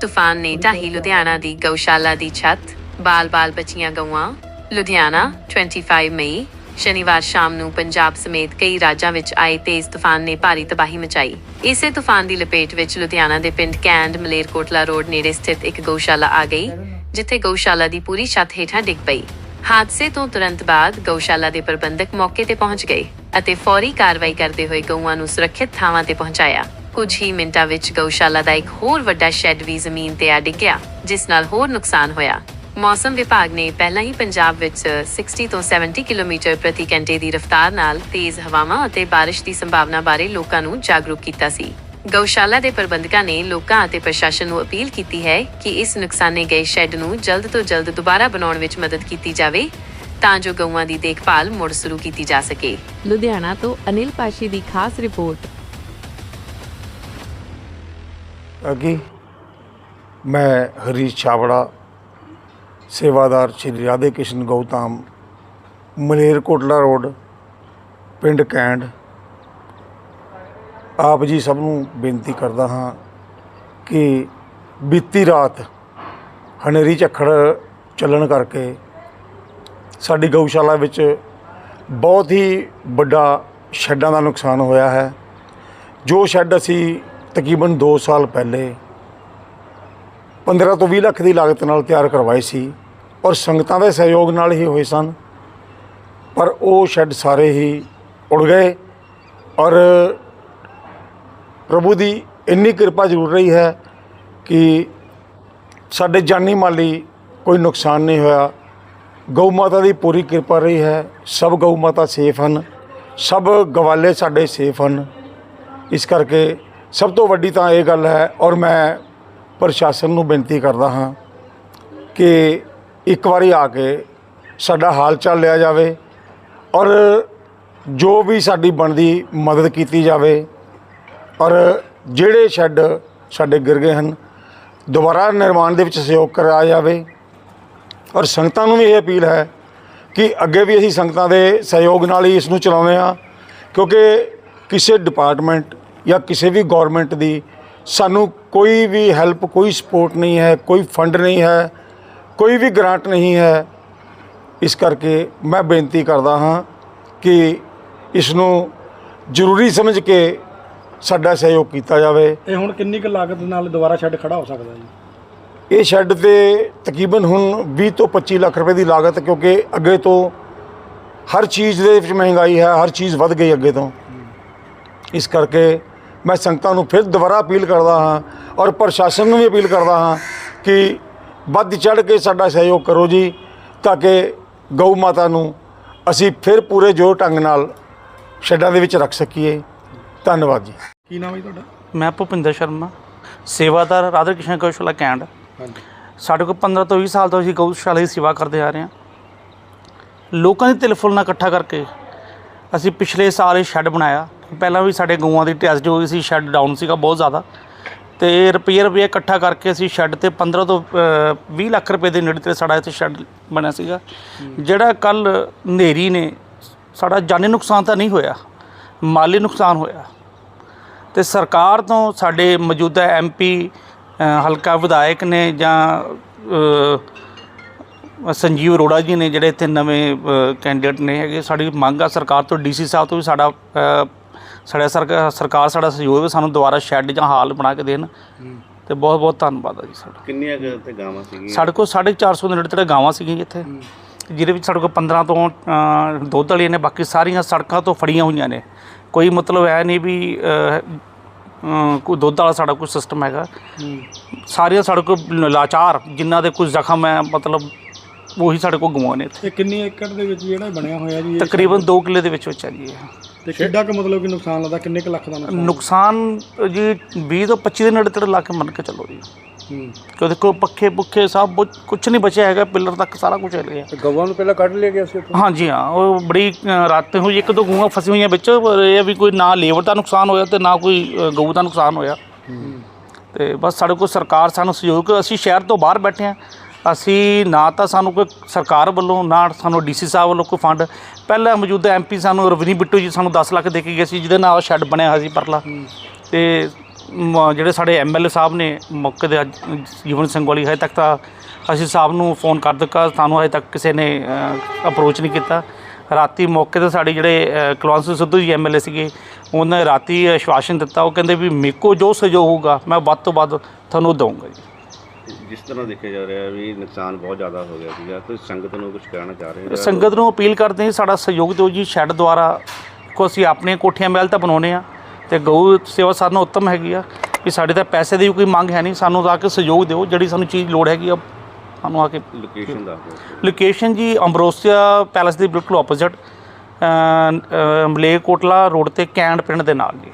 ਤੂਫਾਨ ਨੇ ਢਾਹੀ ਲੁਧਿਆਣਾ ਦੀ ਗਊਸ਼ਾਲਾ ਦੀ ਛੱਤ ਬਾਲ-ਬਾਲ ਬਚੀਆਂ ਗਊਆਂ। ਲੁਧਿਆਣਾ 25 ਮਈ, ਸ਼ਨੀਵਾਰ ਸ਼ਾਮ ਨੂੰ ਪੰਜਾਬ ਸਮੇਤ ਕਈ ਰਾਜਾਂ ਵਿੱਚ ਆਏ ਤੇਜ਼ ਤੂਫਾਨ ਨੇ ਭਾਰੀ ਤਬਾਹੀ ਮਚਾਈ। ਇਸੇ ਤੂਫਾਨ ਦੀ ਲਪੇਟ ਵਿੱਚ ਲੁਧਿਆਣਾ ਦੇ ਪਿੰਡ ਕੈਂਡ ਮਲੇਰਕੋਟਲਾ ਰੋਡ ਨੇੜੇ ਸਥਿਤ ਇੱਕ ਗਊਸ਼ਾਲਾ ਆ ਗਈ, ਜਿੱਥੇ ਗਊਸ਼ਾਲਾ ਦੀ ਪੂਰੀ ਛੱਤ ਹੇਠਾਂ ਡਿੱਗ ਪਈ। ਹਾਦਸੇ ਤੋਂ ਤੁਰੰਤ ਬਾਅਦ ਗਊਸ਼ਾਲਾ ਦੇ ਪ੍ਰਬੰਧਕ ਮੌਕੇ ਤੇ ਪਹੁੰਚ ਗਏ ਅਤੇ ਫੌਰੀ ਕਾਰਵਾਈ ਕਰਦੇ ਹੋਏ ਗਊਆਂ ਨੂੰ ਸੁਰੱਖਿਅਤ ਥਾਵਾਂ ਤੇ ਪਹੁੰਚਾਇਆ। ਕੁਝ ਹੀ ਮਿੰਟਾਂ ਵਿੱਚ ਗਊਸ਼ਾਲਾ ਦਾ ਇੱਕ ਹੋਰ ਵੱਡਾ ਸ਼ੈੱਡ ਵੀ ਜ਼ਮੀਨ ਤੇ ਆ ਡਿੱਗਿਆ, ਜਿਸ ਨਾਲ ਹੋਰ ਨੁਕਸਾਨ ਹੋਇਆ। ਮੌਸਮ ਵਿਭਾਗ ਨੇ ਪਹਿਲਾਂ ਹੀ ਪੰਜਾਬ ਵਿੱਚ 60 ਤੋਂ 70 ਕਿਲੋਮੀਟਰ ਪ੍ਰਤੀ ਘੰਟੇ ਦੀ ਰਫ਼ਤਾਰ ਨਾਲ ਤੇਜ਼ ਹਵਾਵਾਂ ਅਤੇ ਬਾਰਿਸ਼ ਦੀ ਸੰਭਾਵਨਾ ਬਾਰੇ ਲੋਕਾਂ ਨੂੰ ਜਾਗਰੂਕ ਕੀਤਾ ਸੀ। ਗਊਸ਼ਾਲਾ ਦੇ ਪ੍ਰਬੰਧਕਾਂ ਨੇ ਲੋਕਾਂ ਅਤੇ ਪ੍ਰਸ਼ਾਸਨ ਨੂੰ ਅਪੀਲ ਕੀਤੀ ਹੈ ਕਿ ਇਸ ਨੁਕਸਾਨੇ ਗਏ ਸ਼ੈੱਡ ਨੂੰ ਜਲਦ ਤੋਂ ਜਲਦ ਦੁਬਾਰਾ ਬਣਾਉਣ ਵਿੱਚ ਮਦਦ ਕੀਤੀ ਜਾਵੇ, ਤਾਂ ਜੋ ਗਊਆਂ ਦੀ ਦੇਖਭਾਲ ਮੁੜ ਸ਼ੁਰੂ ਕੀਤੀ ਜਾ ਸਕੇ। ਲੁਧਿਆਣਾ ਤੋਂ ਅਨਿਲ ਪਾਸ਼ੀ ਦੀ ਖਾਸ ਰਿਪੋਰਟ। ਅੱਗੇ ਮੈਂ ਹਰੀਸ਼ ਛਾਬੜਾ, ਸੇਵਾਦਾਰ ਸ਼੍ਰੀ ਰਾਧੇ ਕ੍ਰਿਸ਼ਨ ਗੌਤਮ ਮਲੇਰਕੋਟਲਾ ਰੋਡ, ਪਿੰਡ ਕੈਂਡ। ਆਪ ਜੀ ਸਭ ਨੂੰ ਬੇਨਤੀ ਕਰਦਾ ਹਾਂ ਕਿ ਬੀਤੀ ਰਾਤ ਹਨੇਰੀ ਝੱਖੜ ਚੱਲਣ ਕਰਕੇ ਸਾਡੀ ਗਊਸ਼ਾਲਾ ਵਿੱਚ ਬਹੁਤ ਹੀ ਵੱਡਾ ਸ਼ੈੱਡਾਂ ਦਾ ਨੁਕਸਾਨ ਹੋਇਆ ਹੈ। ਜੋ ਸ਼ੈੱਡ ਅਸੀਂ ਤਕਰੀਬਨ 2 ਸਾਲ ਪਹਿਲੇ 15 ਤੋਂ 20 ਲੱਖ ਦੀ ਲਾਗਤ ਨਾਲ ਤਿਆਰ ਕਰਵਾਏ ਸੀ ਔਰ ਸੰਗਤਾਂ ਦੇ ਸਹਿਯੋਗ ਨਾਲ ਹੀ ਹੋਏ ਸਨ। ਪਰ ਉਹ ਸ਼ੈੱਡ ਸਾਰੇ ਹੀ ਉੜ ਗਏ ਔਰ ਪ੍ਰਭੂ ਦੀ ਇੰਨੀ ਕਿਰਪਾ ਜ਼ਰੂਰ ਰਹੀ ਹੈ ਕਿ ਸਾਡੇ ਜਾਨੀ ਮਾਲੀ ਕੋਈ ਨੁਕਸਾਨ ਨਹੀਂ ਹੋਇਆ। ਗਊ ਮਾਤਾ ਦੀ ਪੂਰੀ ਕਿਰਪਾ ਰਹੀ ਹੈ। ਸਭ ਗਊ ਮਾਤਾ ਸੇਫ ਹਨ। ਸਭ ਗਵਾਲੇ ਸਾਡੇ ਸੇਫ ਹਨ। ਇਸ ਕਰਕੇ ਸਭ ਤੋਂ ਵੱਡੀ ਤਾਂ ਇਹ ਗੱਲ ਹੈ ਔਰ ਮੈਂ ਪ੍ਰਸ਼ਾਸਨ ਨੂੰ ਬੇਨਤੀ ਕਰਦਾ ਹਾਂ ਕਿ ਇੱਕ ਵਾਰੀ ਆ ਕੇ ਸਾਡਾ ਹਾਲ ਚਾਲ ਲਿਆ ਜਾਵੇ ਔਰ ਜੋ ਵੀ ਸਾਡੀ ਬਣਦੀ ਮਦਦ ਕੀਤੀ ਜਾਵੇ ਔਰ ਜਿਹੜੇ ਸ਼ੈੱਡ ਸਾਡੇ ਗਿਰ ਗਏ ਹਨ, ਦੁਬਾਰਾ ਨਿਰਮਾਣ ਦੇ ਵਿੱਚ ਸਹਿਯੋਗ ਕਰਾਇਆ ਜਾਵੇ। ਔਰ ਸੰਗਤਾਂ ਨੂੰ ਵੀ ਇਹ ਅਪੀਲ ਹੈ ਕਿ ਅੱਗੇ ਵੀ ਅਸੀਂ ਸੰਗਤਾਂ ਦੇ ਸਹਿਯੋਗ ਨਾਲ ਹੀ ਇਸ ਨੂੰ ਚਲਾਉਂਦੇ ਹਾਂ, ਕਿਉਂਕਿ ਕਿਸੇ ਡਿਪਾਰਟਮੈਂਟ ਜਾਂ ਕਿਸੇ ਵੀ ਗਵਰਨਮੈਂਟ ਦੀ ਸਾਨੂੰ ਕੋਈ ਵੀ ਹੈਲਪ ਕੋਈ ਸਪੋਰਟ ਨਹੀਂ ਹੈ ਕੋਈ ਫੰਡ ਨਹੀਂ ਹੈ ਕੋਈ ਵੀ ਗ੍ਰਾਂਟ ਨਹੀਂ ਹੈ ਇਸ ਕਰਕੇ ਮੈਂ ਬੇਨਤੀ ਕਰਦਾ ਹਾਂ ਕਿ ਇਸ ਨੂੰ ਜ਼ਰੂਰੀ ਸਮਝ ਕੇ ਸਾਡਾ ਸਹਿਯੋਗ ਕੀਤਾ ਜਾਵੇ। ਇਹ ਹੁਣ ਕਿੰਨੀ ਕੁ ਲਾਗਤ ਨਾਲ ਦੁਬਾਰਾ ਸ਼ੈੱਡ ਖੜਾ ਹੋ ਸਕਦਾ ਜੀ? ਇਹ ਸ਼ੈੱਡ ਤੇ ਤਕਰੀਬਨ ਹੁਣ 20 ਤੋਂ 25 ਲੱਖ ਰੁਪਏ ਦੀ ਲਾਗਤ ਕਿਉਂਕਿ ਅੱਗੇ ਤੋਂ ਹਰ ਚੀਜ਼ ਦੇ ਵਿੱਚ ਮਹਿੰਗਾਈ ਹੈ ਹਰ ਚੀਜ਼ ਵੱਧ ਗਈ ਅੱਗੇ ਤੋਂ। ਇਸ ਕਰਕੇ ਮੈਂ ਸੰਗਤਾਂ ਨੂੰ ਫਿਰ ਦੁਬਾਰਾ ਅਪੀਲ ਕਰਦਾ ਹਾਂ ਔਰ ਪ੍ਰਸ਼ਾਸਨ ਨੂੰ ਵੀ ਅਪੀਲ ਕਰਦਾ ਹਾਂ ਕਿ ਵੱਧ ਚੜ ਕੇ ਸਾਡਾ ਸਹਿਯੋਗ ਕਰੋ ਜੀ ਤਾਂ ਕਿ ਗਊ ਮਾਤਾ ਨੂੰ ਅਸੀਂ ਫਿਰ ਪੂਰੇ ਜੋਰ ਢੰਗ ਨਾਲ ਸ਼ੈੱਡਾਂ ਦੇ ਵਿੱਚ ਰੱਖ ਸਕੀਏ। ਧੰਨਵਾਦ ਜੀ। ਕੀ ਨਾਮ ਹੈ ਤੁਹਾਡਾ? ਮੈਂ ਭੁਪਿੰਦਰ ਸ਼ਰਮਾ ਸੇਵਾਦਾਰ ਰਾਧਾ ਕ੍ਰਿਸ਼ਨ ਗਊਸ਼ਾਲਾ ਕੈਂਡ। ਹਾਂਜੀ। ਸਾਡੇ ਕੋਲ 15 ਤੋਂ 20 ਸਾਲ ਤੋਂ ਅਸੀਂ ਗਊਸ਼ਾਲਾ ਦੀ ਸੇਵਾ ਕਰਦੇ ਆ ਰਹੇ ਹਾਂ। ਲੋਕਾਂ ਦੀ ਤਿਲਫੁਲ ਨਾਲ ਇਕੱਠਾ ਕਰਕੇ ਅਸੀਂ ਪਿਛਲੇ ਸਾਲ ਇਹ ਸ਼ੈੱਡ ਬਣਾਇਆ। ਪਹਿਲਾਂ ਵੀ ਸਾਡੇ ਗਊਆਂ ਦੀ ਟੈਸਟ ਹੋਈ ਸੀ ਸ਼ੈੱਡ ਡਾਊਨ ਸੀਗਾ ਬਹੁਤ ਜ਼ਿਆਦਾ। ਤੇ ਰੁਪਈਏ ਰੁਪਈਏ ਇਕੱਠਾ ਕਰਕੇ ਅਸੀਂ ਸ਼ੈੱਡ ਤੇ 15 ਤੋਂ ਅ, 20 ਲੱਖ ਰੁਪਏ ਦੇ ਨੇੜੇ ਤੇ ਸਾਡਾ ਇੱਥੇ ਸ਼ੈੱਡ ਬਣਿਆ ਸੀਗਾ। ਜਿਹੜਾ ਕੱਲ ਹਨੇਰੀ ਨੇ ਸਾਡਾ ਜਾਨੀ ਨੁਕਸਾਨ ਤਾਂ ਨਹੀਂ ਹੋਇਆ ਮਾਲੀ ਨੁਕਸਾਨ ਹੋਇਆ। ਤੇ ਸਰਕਾਰ ਤੋਂ ਸਾਡੇ ਮੌਜੂਦਾ ਐਮਪੀ ਹਲਕਾ ਵਿਧਾਇਕ ਨੇ ਜਾਂ ਸੰਜੀਵ ਅਰੋੜਾ ਜੀ ਨੇ ਜਿਹੜੇ ਇੱਥੇ ਨਵੇਂ ਕੈਂਡੀਡੇਟ ਨੇ ਹੈਗੇ ਸਾਡੀ ਮੰਗ ਆ ਸਰਕਾਰ ਤੋਂ ਡੀਸੀ ਸਾਹਿਬ ਤੋਂ ਵੀ ਸਾਡਾ ਸਾਡਾ ਸਰਕਾਰ ਸਰਕਾਰ ਸਾਡਾ ਸਹਿਯੋਗ ਸਾਨੂੰ ਦੁਬਾਰਾ ਸ਼ੈੱਡ ਜਾਂ ਹਾਲ ਬਣਾ ਕੇ ਦੇਣ। ਤੇ ਬਹੁਤ ਬਹੁਤ ਧੰਨਵਾਦ ਆ ਜੀ ਸਾਡਾ। ਕਿੰਨੀਆਂ ਕੁ ਇੱਥੇ ਗਾਵਾਂ ਸੀਗੀਆਂ? ਸਾਡੇ ਕੋਲ 450 ਦੇ ਨੇੜੇ ਤੇੜੇ ਗਾਵਾਂ ਸੀਗੀਆਂ ਇੱਥੇ। ਜਿਹਦੇ ਵਿੱਚ ਸਾਡੇ ਕੋਲ 15 ਤੋਂ ਅ, ਦੁੱਧ ਵਾਲੀਆਂ ਨੇ ਬਾਕੀ ਸਾਰੀਆਂ ਸੜਕਾਂ ਤੋਂ ਫੜੀਆਂ ਹੋਈਆਂ ਨੇ। ਕੋਈ ਮਤਲਬ ਹੈ ਨਹੀਂ ਵੀ ਅ, ਅ, ਕੋਈ ਦੁੱਧ ਵਾਲਾ ਸਾਡਾ ਕੋਈ ਸਿਸਟਮ ਹੈਗਾ। ਸਾਰੀਆਂ ਸਾਡੇ ਕੋਲ ਲਾਚਾਰ ਜਿਨ੍ਹਾਂ ਦੇ ਕੁਝ ਜ਼ਖਮ ਹੈ ਮਤਲਬ ਉਹੀ ਸਾਡੇ ਕੋਲ ਗਵਾਂ ਨੇ ਇੱਥੇ। ਇਹ ਕਿੰਨੀ ਏਕੜ ਦੇ ਵਿੱਚ ਜਿਹੜਾ ਬਣਿਆ ਹੋਇਆ ਜੀ? ਇਹ ਤਕਰੀਬਨ 2 ਕਿੱਲੇ ਦੇ ਵਿੱਚ ਵਿੱਚ ਹੈ ਜੀ ਇਹ। ਤੇ ਕਿੱਡਾ ਕੁ ਮਤਲਬ ਕਿ ਨੁਕਸਾਨ ਲੱਗਦਾ? ਕਿੰਨੇ ਕੁ ਲੱਖ ਦਾ ਨੁਕਸਾਨ? ਨੁਕਸਾਨ ਜੀ 20 ਤੋਂ 25 ਦੇ ਨੇੜੇ ਤੇੜੇ ਲਾ ਕੇ ਮੰਨ ਕੇ ਚੱਲੋ ਜੀ। ਹੂੰ। ਕਿਉਂ ਦੇਖੋ ਪੱਖੇ ਪੁੱਖੇ ਸਭ ਕੁਝ ਨਹੀਂ ਬਚਿਆ ਹੈਗਾ ਪਿੱਲਰ ਤੱਕ ਸਾਰਾ ਕੁਝ ਹੈ ਗਿਆ। ਗਊਆਂ ਨੂੰ ਪਹਿਲਾਂ ਕੱਢ ਲਿਆ ਗਿਆ ਸੀ ਉੱਥੋਂ? ਹਾਂਜੀ ਹਾਂ ਉਹ ਬੜੀ ਰਾਤ ਹੋਈ ਇੱਕ ਦੋ ਗਊਆਂ ਫਸੀ ਹੋਈਆਂ ਵਿੱਚ ਪਰ ਇਹ ਆ ਵੀ ਕੋਈ ਨਾ ਲੇਬਰ ਦਾ ਨੁਕਸਾਨ ਹੋਇਆ ਤੇ ਨਾ ਕੋਈ ਗਊ ਦਾ ਨੁਕਸਾਨ ਹੋਇਆ। ਤੇ ਬਸ ਸਾਡੇ ਕੋਲ ਸਰਕਾਰ ਸਾਨੂੰ ਸਹਿਯੋਗ ਅਸੀਂ ਸ਼ਹਿਰ ਤੋਂ ਬਾਹਰ ਬੈਠੇ ਹਾਂ। ਅਸੀਂ ਨਾ ਤਾਂ ਸਾਨੂੰ ਕੋਈ ਸਰਕਾਰ ਵੱਲੋਂ ਨਾ ਸਾਨੂੰ ਡੀਸੀ ਸਾਹਿਬ ਵੱਲੋਂ ਕੋਈ ਫੰਡ। ਪਹਿਲਾਂ ਮੌਜੂਦਾ ਐਮਪੀ ਸਾਨੂੰ ਰਵਨੀ ਬਿੱਟੂ ਜੀ ਸਾਨੂੰ 10 ਲੱਖ ਦੇ ਕੇ ਗਏ ਸੀ ਜਿਹਦੇ ਨਾਲ ਸ਼ੈੱਡ ਬਣਿਆ ਹੋਇਆ ਸੀ ਪਰਲਾ। ਤੇ ਮ- ਜਿਹੜੇ ਸਾਡੇ ਐਮਐਲਏ ਸਾਹਿਬ ਨੇ ਮੌਕੇ ਦੇ ਅੱਜ ਜੀਵਨ ਸਿੰਘ ਵਾਲੀ ਹਜੇ ਤੱਕ ਤਾਂ ਅਸੀਂ ਸਾਹਿਬ ਨੂੰ ਫੋਨ ਕਰ ਦਿੱਤਾ ਸਾਨੂੰ ਹਜੇ ਤੱਕ ਕਿਸੇ ਨੇ ਅਪਰੋਚ ਨਹੀਂ ਕੀਤਾ। ਰਾਤੀ ਮੌਕੇ ਤੇ ਸਾਡੇ ਜਿਹੜੇ ਅ, ਕੁਲਵੰਤ ਸਿੰਘ ਸਿੱਧੂ ਜੀ ਐਮਐਲਏ ਸੀਗੇ ਉਹਨਾਂ ਨੇ ਰਾਤੀ ਆਸ਼ਵਾਸਨ ਦਿੱਤਾ। ਉਹ ਕਹਿੰਦੇ ਵੀ ਮੇਕੋ ਜੋ ਸਹਿਯੋਗ ਹੋਊਗਾ ਮੈਂ ਵੱਧ ਤੋਂ ਵੱਧ ਤੁਹਾਨੂੰ ਦਊਂਗਾ ਜੀ। ਜਿਸ ਤਰ੍ਹਾਂ ਦੇਖਿਆ ਜਾ ਰਿਹਾ ਵੀ ਨੁਕਸਾਨ ਬਹੁਤ ਜ਼ਿਆਦਾ ਹੋ ਗਿਆ ਸੀਗਾ ਤੁਸੀਂ ਸੰਗਤ ਨੂੰ ਕੁਝ ਕਹਿਣਾ ਚਾਹ ਰਹੇ ਹੋ ਸੰਗਤ ਨੂੰ ਅਪੀਲ ਕਰਦੇ ਹਾਂ ਸਾਡਾ ਸਹਿਯੋਗ ਦਿਓ ਜੀ ਸ਼ੈੱਡ ਦੁਆਰਾ। ਕੋ ਅਸੀਂ ਆਪਣੀਆਂ ਕੋਠੀਆਂ ਮਹਿਲ ਤਾਂ ਬਣਾਉਨੇ ਆ ਤੇ ਗਊ ਸੇਵਾ ਸਾਧਨ ਉੱਤਮ ਹੈਗੀ ਆ। ਵੀ ਸਾਡੇ ਤਾਂ ਪੈਸੇ ਦੀ ਕੋਈ ਮੰਗ ਹੈ ਨਹੀਂ ਸਾਨੂੰ ਤਾਂ ਆ ਕੇ ਸਹਿਯੋਗ ਦਿਓ ਜਿਹੜੀ ਸਾਨੂੰ ਚੀਜ਼ ਲੋੜ ਹੈਗੀ ਆ ਸਾਨੂੰ ਆ ਕੇ ਲੋਕੇਸ਼ਨ ਦੱਸ ਦਿਓ। ਲੋਕੇਸ਼ਨ ਜੀ ਅੰਬਰੋਸੀਆ ਪੈਲਸ ਦੇ ਬਿਲਕੁਲ ਆਪੋਜ਼ਿਟ ਮਲੇਕੋਟਲਾ ਰੋਡ ਤੇ ਕੈਂਡ ਪਿੰਡ ਦੇ ਨਾਲ ਜੀ।